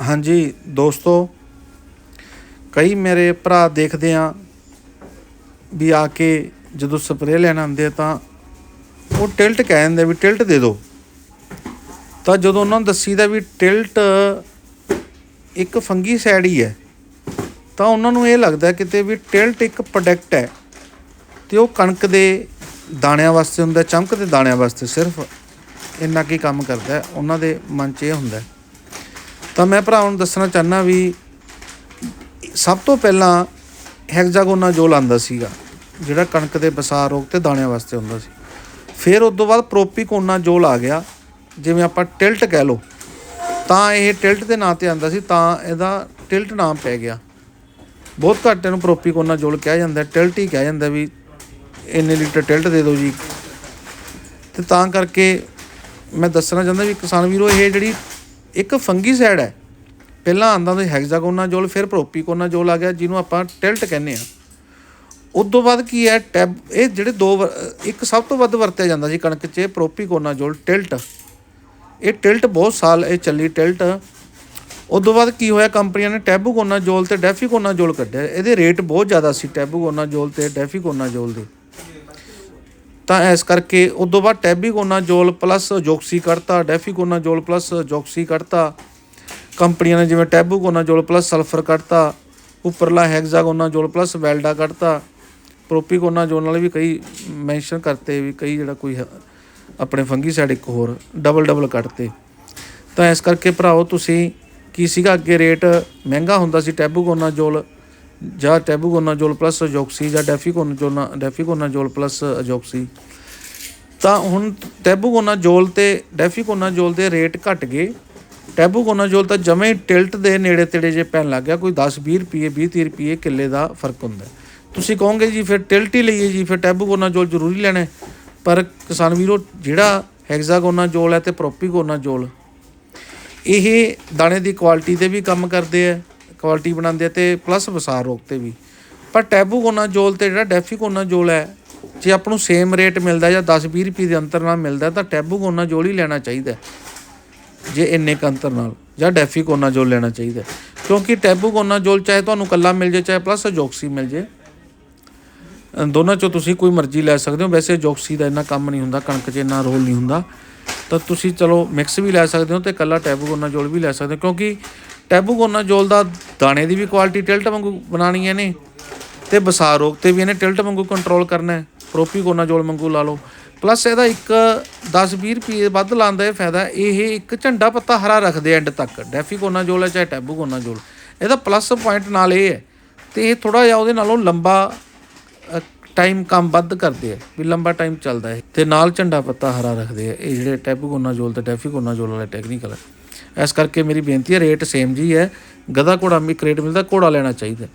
ਹਾਂਜੀ, ਦੋਸਤੋ, ਕਈ ਮੇਰੇ ਭਰਾ ਦੇਖਦੇ ਆ ਵੀ ਆ ਕੇ ਜਦੋਂ ਸਪਰੇਅ ਲੈਣ ਆਉਂਦੇ ਆ ਤਾਂ ਉਹ ਟਿਲਟ ਕਹਿ ਦਿੰਦੇ ਵੀ ਟਿਲਟ ਦੇ ਦਿਓ। ਤਾਂ ਜਦੋਂ ਉਹਨਾਂ ਨੂੰ ਦੱਸੀਦਾ ਵੀ ਟਿਲਟ ਇੱਕ ਫੰਗੀ ਸਾਈਡ ਹੀ ਹੈ, ਤਾਂ ਉਹਨਾਂ ਨੂੰ ਇਹ ਲੱਗਦਾ ਕਿਤੇ ਵੀ ਟਿਲਟ ਇੱਕ ਪ੍ਰੋਡਕਟ ਹੈ ਤੇ ਉਹ ਕਣਕ ਦੇ ਦਾਣਿਆਂ ਵਾਸਤੇ ਹੁੰਦਾ, ਚਮਕ ਦੇ ਦਾਣਿਆਂ ਵਾਸਤੇ ਸਿਰਫ ਇੰਨਾ ਕੀ ਕੰਮ ਕਰਦਾ ਉਹਨਾਂ ਦੇ ਮਨ 'ਚ ਇਹ ਹੁੰਦਾ ਤਾਂ ਮੈਂ ਭਰਾਵਾਂ ਨੂੰ ਦੱਸਣਾ ਚਾਹਨਾ ਵੀ ਸਭ ਤੋਂ ਪਹਿਲਾਂ ਹੈਗਜ਼ਾਗੋਨਾ ਹੈਗਜ਼ਾਗੋਨਾਜ਼ੋਲ ਆਂਦਾ ਸੀਗਾ, ਜਿਹੜਾ ਕਣਕ ਦੇ ਬਸਾਰ ਰੋਗ ਤੇ ਦਾਣਿਆਂ ਵਾਸਤੇ ਹੁੰਦਾ ਸੀ। ਫਿਰ ਉਸ ਤੋਂ ਬਾਅਦ ਪ੍ਰੋਪੀਕੋਨਾ ਜੋਲ ਆ ਗਿਆ, ਜਿਵੇਂ ਆਪਾਂ ਟਿਲਟ ਕਹਿ ਲਓ, ਤਾਂ ਇਹ ਟਿਲਟ ਦੇ ਨਾਂ ਤੇ ਆਂਦਾ ਸੀ, ਤਾਂ ਇਹਦਾ ਟਿਲਟ ਨਾਮ ਪੈ ਗਿਆ। ਬਹੁਤ ਘੱਟ ਇਹਨੂੰ ਪ੍ਰੋਪੀਕੋਨਾਜ਼ੋਲ ਕਿਹਾ ਜਾਂਦਾ, ਟਿਲਟ ਹੀ ਕਿਹਾ ਜਾਂਦਾ ਵੀ ਇੰਨੇ ਲੀਟਰ ਟਿਲਟ ਦੇ ਦਿਓ ਜੀ। ਤੇ ਤਾਂ ਕਰਕੇ ਮੈਂ ਦੱਸਣਾ ਚਾਹੁੰਦਾ ਵੀ ਕਿਸਾਨ ਵੀਰੋ, ਇਹ ਜਿਹੜੀ ਇੱਕ ਫੰਗੀ ਸਾਈਡ ਹੈ। ਪਹਿਲਾਂ ਆਂਦਾ ਸੀ ਹੈਗਜ਼ਾਗੋਨਾਜ਼ੋਲ ਫਿਰ ਪ੍ਰੋਪੀਕੋਨਾਜ਼ੋਲ ਆ ਗਿਆ, ਜਿਹਨੂੰ ਆਪਾਂ ਟਿਲਟ ਕਹਿੰਦੇ ਆ ਉਸ ਤੋਂ ਬਾਅਦ ਕੀ ਹੈ? ਟੈਬ ਇਹ ਜਿਹੜੇ ਦੋ ਵਰ- ਇੱਕ ਸਭ ਤੋਂ ਵੱਧ ਵਰਤਿਆ ਜਾਂਦਾ ਸੀ ਕਣਕ 'ਚ ਪ੍ਰੋਪੀਕੋਨਾਜ਼ੋਲ ਟਿਲਟ ਇਹ ਟਿਲਟ ਬਹੁਤ ਸਾਲ ਇਹ ਚੱਲੀ ਟਿਲਟ ਉਸ ਤੋਂ ਬਾਅਦ ਕੀ ਹੋਇਆ? ਕੰਪਨੀਆਂ ਨੇ ਟੈਬੂਕੋਨਾਜ਼ੋਲ ਤੇ ਡੈਫੀਕੋਨਾਜ਼ੋਲ ਕੱਢਿਆ। ਇਹਦੇ ਰੇਟ ਬਹੁਤ ਜ਼ਿਆਦਾ ਸੀ ਟੈਬੂਕੋਨਾਜ਼ੋਲ ਤੇ ਡੈਫੀਕੋਨਾਜ਼ੋਲ ਦੇ। ਤਾਂ ਇਸ ਕਰਕੇ ਉਸ ਤੋਂ ਬਾਅਦ ਟੈਬੀਕੋਨਾਜ਼ੋਲ ਪਲੱਸ ਜੋਕਸੀ ਕੱਢਤਾ ਡੈਫੀਕੋਨਾਜ਼ੋਲ ਪਲੱਸ ਜੋਕਸੀ ਕੱਢਤਾ। ਕੰਪਨੀਆਂ ਨੇ ਜਿਵੇਂ ਟੈਬੂਕੋਨਾਜ਼ੋਲ ਪਲੱਸ ਸਲਫਰ ਕੱਢਤਾ, ਉੱਪਰਲਾ ਹੈਗਜ਼ਾਗੋਨਾਜ਼ੋਲ ਪਲੱਸ ਵੈਲਡਾ ਕੱਢਤਾ। ਪ੍ਰੋਪੀਕੋਨਾਜ਼ੋਲ ਨਾਲ ਵੀ ਕਈ ਮੈਂਸ਼ਨ ਕਰਤੇ ਵੀ ਕਈ ਜਿਹੜਾ ਕੋਈ ਹੈ- ਆਪਣੇ ਫੰਗੀਸਾਈਡ ਇੱਕ ਹੋਰ ਡਬਲ ਡਬਲ ਕੱਢਤੇ। ਤਾਂ ਇਸ ਕਰਕੇ ਭਰਾਓ ਤੁਸੀਂ ਕੀ ਸੀਗਾ ਅੱਗੇ ਰੇਟ ਮਹਿੰਗਾ ਹੁੰਦਾ ਸੀ ਟੈਬੂਕੋਨਾਜ਼ੋਲ ਜਾਂ ਟੈਬੂਕੋਨਾਜ਼ੋਲ ਪਲੱਸ ਅਜੋਕਸੀ ਜਾਂ ਡੈਫੀਕੋਨਾਜ਼ੋਲ ਡੈਫੀਕੋਨਾਜ਼ੋਲ ਪਲੱਸ ਅਜੋਕਸੀ। ਤਾਂ ਹੁਣ ਟੈਬੂਕੋਨਾਜ਼ੋਲ ਤੇ ਡੈਫੀਕੋਨਾਜ਼ੋਲ ਦੇ ਰੇਟ ਘਟ ਗਏ। ਟੈਬੂਕੋਨਾਜ਼ੋਲ ਤਾਂ ਜਮੇ ਟਿਲਟ ਦੇ ਨੇੜੇ ਤੇੜੇ ਜੇ ਪੈਣ ਲੱਗ ਗਿਆ, ਕੋਈ 10 20 ਰੁਪਏ 20 30 ਰੁਪਏ ਕਿੱਲੇ ਦਾ ਫ਼ਰਕ ਹੁੰਦਾ। ਤੁਸੀਂ ਕਹੋਗੇ ਜੀ ਫਿਰ ਟਿਲਟ ਹੀ ਲਈਏ ਜੀ, ਫਿਰ ਟੈਬੂਕੋਨਾਜ਼ੋਲ ਜ਼ਰੂਰੀ ਲੈਣਾ। ਪਰ ਕਿਸਾਨ ਵੀਰੋ, ਜਿਹੜਾ ਹੈਗਜ਼ਾਗੋਨਾਜ਼ੋਲ ਹੈ ਤੇ ਪ੍ਰੋਪੀਕੋਨਾਜ਼ੋਲ ਇਹ ਦਾਣੇ ਦੀ ਕੁਆਲਿਟੀ ਤੇ ਵੀ ਕੰਮ ਕਰਦੇ ਆ। ਕੁਆਲਿਟੀ ਬਣਾਉਂਦੇ ਆ ਤੇ ਪਲੱਸ ਵਸਾਰ ਰੋਗ ਤੇ ਵੀ। ਪਰ ਟੈਬੂਕੋਨਾਜ਼ੋਲ ਤੇ ਜਿਹੜਾ ਡੈਫੀਕੋਨਾਜ਼ੋਲ ਹੈ, ਜੇ ਆਪਾਂ ਨੂੰ ਸੇਮ ਰੇਟ ਮਿਲਦਾ ਜਾਂ 10 20 ਰੁਪਏ ਦੇ ਅੰਤਰ ਨਾਲ ਮਿਲਦਾ, ਤਾਂ ਟੈਬੂਕੋਨਾਜ਼ੋਲ ਹੀ ਲੈਣਾ ਚਾਹੀਦਾ ਜੇ ਇੰਨੇ ਕੁ ਅੰਤਰ ਨਾਲ, ਜਾਂ ਡੈਫੀਕੋਨਾਜ਼ੋਲ ਲੈਣਾ ਚਾਹੀਦਾ ਹੈ। ਕਿਉਂਕਿ ਟੈਬੂਕੋਨਾਜ਼ੋਲ ਚਾਹੇ ਤੁਹਾਨੂੰ ਕੱਲਾ ਮਿਲ ਜੇ, ਚਾਹੇ ਪਲੱਸ ਜੋਕਸੀ ਮਿਲ ਜੇ ਦੋਨਾਂ ਚੋਂ ਤੁਸੀਂ ਕੋਈ ਮਰਜ਼ੀ ਲੈ ਸਕਦੇ ਹੋ। ਵੈਸੇ ਜੋਕਸੀ ਦਾ ਇੰਨਾ ਕੰਮ ਨਹੀਂ ਹੁੰਦਾ, ਕਣਕ 'ਚ ਇੰਨਾ ਰੋਲ ਨਹੀਂ ਹੁੰਦਾ। ਤਾਂ ਤੁਸੀਂ ਚਲੋ ਮਿਕਸ ਵੀ ਲੈ ਸਕਦੇ ਹੋ ਤੇ ਕੱਲਾ ਟੈਬੂਕੋਨਾਜ਼ੋਲ ਵੀ ਲੈ ਸਕਦੇ ਹੋ। ਕਿਉਂਕਿ ਟੈਬੂਕੋਨਾਜ਼ੋਲ ਦਾ ਦਾਣੇ ਦੀ ਵੀ ਕੁਆਲਿਟੀ ਟਿਲਟ ਵਾਂਗੂ ਬਣਾਉਣੀ ਹੈ ਨੇ। ਤੇ ਬਸਾਰ ਰੋਗ ਤੇ ਵੀ ਇਹਨੇ ਟਿਲਟ ਵਾਂਗੂ ਕੰਟਰੋਲ ਕਰਨਾ ਹੈ। ਪ੍ਰੋਪੀਕੋਨਾਜ਼ੋਲ ਵਾਂਗੂ ਲਾ ਲਓ। ਪਲੱਸ ਇਹਦਾ ਇੱਕ 10 20 ਰੁਪਏ ਵੱਧ ਲਾਉਣ ਦਾ ਇਹ ਫਾਇਦਾ, ਇਹ ਇੱਕ ਝੰਡਾ ਪੱਤਾ ਹਰਾ ਰੱਖਦੇ ਐਂਡ ਤੱਕ। ਡੈਫੀਕੋਨਾਜ਼ੋਲ ਹੈ ਚਾਹੇ ਟੈਬੂਕੋਨਾਜ਼ੋਲ ਇਹਦਾ ਪਲੱਸ ਪੁਆਇੰਟ ਨਾਲ ਇਹ ਹੈ। ਤੇ ਇਹ ਥੋੜਾ ਜਿਹਾ ਉਹਦੇ ਨਾਲੋਂ ਲੰਬਾ ਟਾਈਮ ਕੰਮ ਵੱਧ ਕਰਦੇ ਆ। ਵੀ ਲੰਬਾ ਟਾਈਮ ਚੱਲਦਾ ਹੈ ਤੇ ਨਾਲ ਝੰਡਾ ਪੱਤਾ ਹਰਾ ਰੱਖਦੇ ਆ। ਇਹ ਜਿਹੜੇ ਟੈਬੂਕੋਨਾਜ਼ੋਲ ਤੇ ਡੈਫੀਕੋਨਾਜ਼ੋਲ ਵਾਲੇ ਟੈਕਨੀਕਲ ਹੈ। ਇਸ ਕਰਕੇ ਮੇਰੀ ਬੇਨਤੀ ਹੈ ਰੇਟ ਸੇਮ ਜੀ ਹੈ। ਗਧਾ ਘੋੜਾ ਵੀ ਰੇਟ ਮਿਲਦਾ, ਘੋੜਾ ਲੈਣਾ ਚਾਹੀਦਾ।